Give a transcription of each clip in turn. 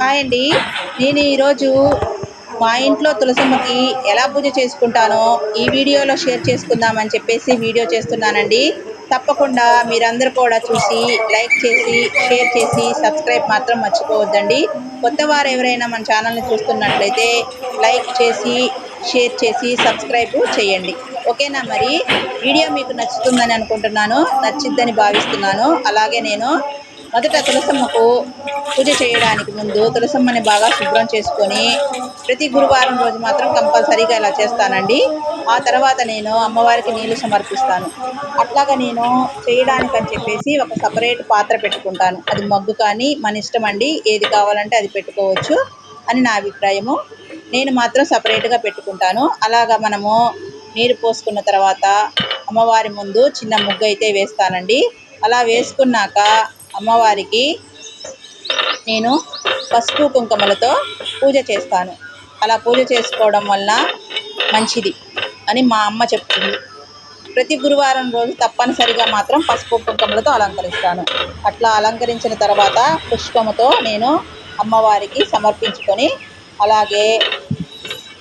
Hi అండి. నేను ఈరోజు మా ఇంట్లో తులసమ్మకి ఎలా పూజ చేసుకుంటానో ఈ వీడియోలో షేర్ చేసుకుందామని చెప్పేసి వీడియో చేస్తున్నానండి. తప్పకుండా మీరందరూ కూడా చూసి లైక్ చేసి షేర్ చేసి సబ్స్క్రైబ్ మాత్రం మర్చిపోవద్దండి. కొత్త వారు ఎవరైనా మన ఛానల్ని చూస్తున్నట్లయితే లైక్ చేసి షేర్ చేసి సబ్స్క్రైబ్ చేయండి. ఓకేనా మరి? వీడియో మీకు నచ్చుతుందని అనుకుంటున్నాను నచ్చిద్దని భావిస్తున్నాను. అలాగే నేను మొదట తులసమ్మకు పూజ చేయడానికి ముందు తులసమ్మని బాగా శుభ్రం చేసుకొని ప్రతి గురువారం రోజు మాత్రం కంపల్సరీగా ఇలా చేస్తానండి. ఆ తర్వాత నేను అమ్మవారికి నీళ్ళు సమర్పిస్తాను. అట్లాగా నేను చేయడానికి అని చెప్పేసి ఒక సపరేట్ పాత్ర పెట్టుకుంటాను. అది మగ్గు కానీ మన ఇష్టం అండి ఏది కావాలంటే అది పెట్టుకోవచ్చు అని నా అభిప్రాయము. నేను మాత్రం సపరేట్గా పెట్టుకుంటాను. అలాగా మనము నీరు పోసుకున్న తర్వాత అమ్మవారి ముందు చిన్న ముగ్గు అయితే వేస్తానండి. అలా వేసుకున్నాక అమ్మవారికి నేను పసుపు కుంకుమలతో పూజ చేస్తాను. అలా పూజ చేసుకోవడం వల్ల మంచిది అని మా అమ్మ చెప్తుంది. ప్రతి గురువారం రోజు తప్పనిసరిగా మాత్రం పసుపు కుంకుమలతో అలంకరిస్తాను. అట్లా అలంకరించిన తర్వాత పుష్పముతో నేను అమ్మవారికి సమర్పించుకొని అలాగే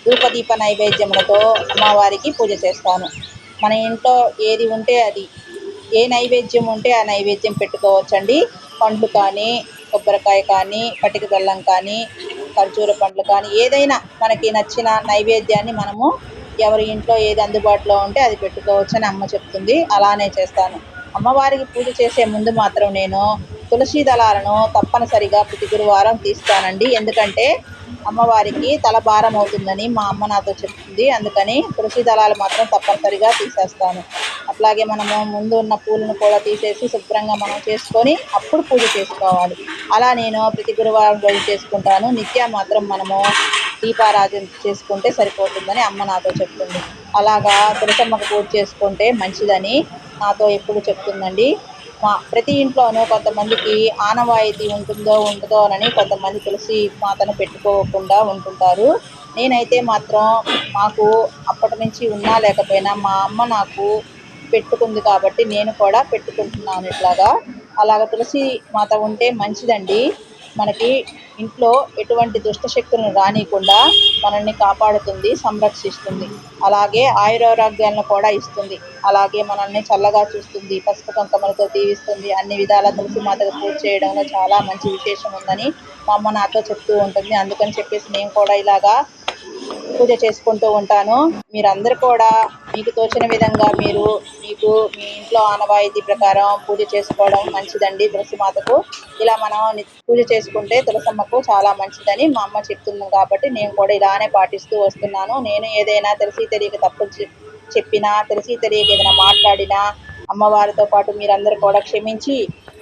ధూపదీప నైవేద్యములతో అమ్మవారికి పూజ చేస్తాను. మన ఇంట్లో ఏది ఉంటే అది ఏ నైవేద్యం ఉంటే ఆ నైవేద్యం పెట్టుకోవచ్చండి. పండ్లు కానీ కొబ్బరికాయ కానీ పటిక బెల్లం కానీ ఖర్జూర పండ్లు కానీ ఏదైనా మనకి నచ్చిన నైవేద్యాన్ని మనము ఎవరి ఇంట్లో ఏది అందుబాటులో ఉంటే అది పెట్టుకోవచ్చని అమ్మ చెప్తుంది. అలానే చేస్తాను. అమ్మవారికి పూజ చేసే ముందు మాత్రం నేను తులసి దళాలను తప్పనిసరిగా ప్రతి గురువారం తీస్తానండి. ఎందుకంటే అమ్మవారికి తల భారం అవుతుందని మా అమ్మ నాతో చెప్తుంది. అందుకని తులసి దళాలు మాత్రం తప్పనిసరిగా తీసేస్తాను. అట్లాగే మనము ముందు ఉన్న పూలను కూడా తీసేసి శుభ్రంగా మనం చేసుకొని అప్పుడు పూజ చేసుకోవాలి. అలా నేను ప్రతి గురువారం రోజు చేసుకుంటాను. నిత్య మాత్రం మనము దీపారాధన చేసుకుంటే సరిపోతుందని అమ్మ నాతో చెప్తుంది. అలాగా తులసమ్మకు పూజ చేసుకుంటే మంచిదని నాతో ఎప్పుడు చెప్తుందండి. మా ప్రతి ఇంట్లోనూ కొంతమందికి ఆనవాయితీ ఉంటుందో ఉండదో అని కొంతమంది తులసి మాతను పెట్టుకోకుండా ఉంటుంటారు. నేనైతే మాత్రం మాకు అప్పటి నుంచి ఉన్నా లేకపోయినా మా అమ్మ నాకు పెట్టుకుంది కాబట్టి నేను కూడా పెట్టుకుంటున్నాను ఇట్లాగా. అలాగ తులసి మాత ఉంటే మంచిదండి. మనకి ఇంట్లో ఎటువంటి దుష్ట శక్తులను రానియకుండా మనల్ని కాపాడుతుంది సంరక్షిస్తుంది. అలాగే ఆయురారోగ్యాలను కూడా ఇస్తుంది. అలాగే మనల్ని చల్లగా చూస్తుంది పసుపు కంకమలతో దీవిస్తుంది. అన్ని విధాల తులసి మాతకు పూజ చేయడంలో చాలా మంచి విశేషం ఉందని మా అమ్మ నాతో చెప్తూ ఉంటుంది. అందుకని చెప్పేసి మేము కూడా ఇలాగా పూజ చేసుకుంటూ ఉంటాను. మీరందరూ కూడా మీకు తోచిన విధంగా మీరు మీకు మీ ఇంట్లో ఆనవాయితీ ప్రకారం పూజ చేసుకోవడం మంచిదండి తులసిమాతకు. ఇలా మనం పూజ చేసుకుంటే తులసమ్మకు చాలా మంచిదని మా అమ్మ చెప్తున్నాం కాబట్టి నేను కూడా ఇలానే పాటిస్తూ వస్తున్నాను. నేను ఏదైనా తెలిసి తెలియక తప్పు చెప్పినా తెలిసి తెలియక ఏదైనా మాట్లాడినా అమ్మవారితో పాటు మీరందరూ కూడా క్షమించి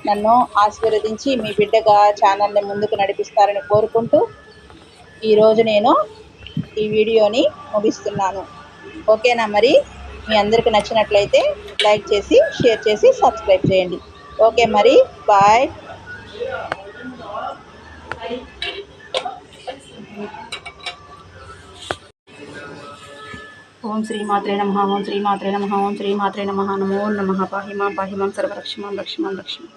నన్ను ఆశీర్వదించి మీ బిడ్డగా ఛానల్ని ముందుకు నడిపిస్తారని కోరుకుంటూ ఈరోజు నేను ఈ వీడియోని ముగిస్తున్నాను. ఓకేనా మరి? మీ అందరికి నచ్చినట్లయితే లైక్ చేసి షేర్ చేసి సబ్స్క్రైబ్ చేయండి. ఓకే మరి? బాయ్. ఓం శ్రీమాత్రే నమ ఓం శ్రీమాత్రే నమ ఓం శ్రీమాత్రే నమ నమో నమ పాహిమాం పాహిమాం సర్వరక్షమాం రక్షమాం రక్షమాం.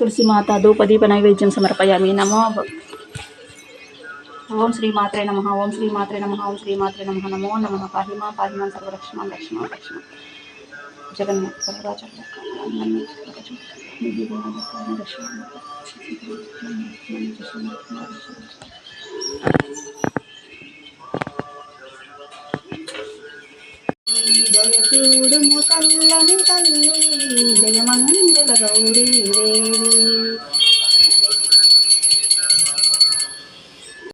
తులసిమాత ధూపదీప నైవేద్యం సమర్పయామి నమో ఓం శ్రీ మాత్రే నమ ఓం శ్రీ మాత్రే నమ ఓం శ్రీ మాత్రే నమ నమో నమ పాహిమా పాహిమా సర్వరక్షణ లక్ష్మ రక్షణ జగన్నాథ్ సర్వరాజ చూడుము తల్లని తల్లి జయమంగళ గౌరీ దేవి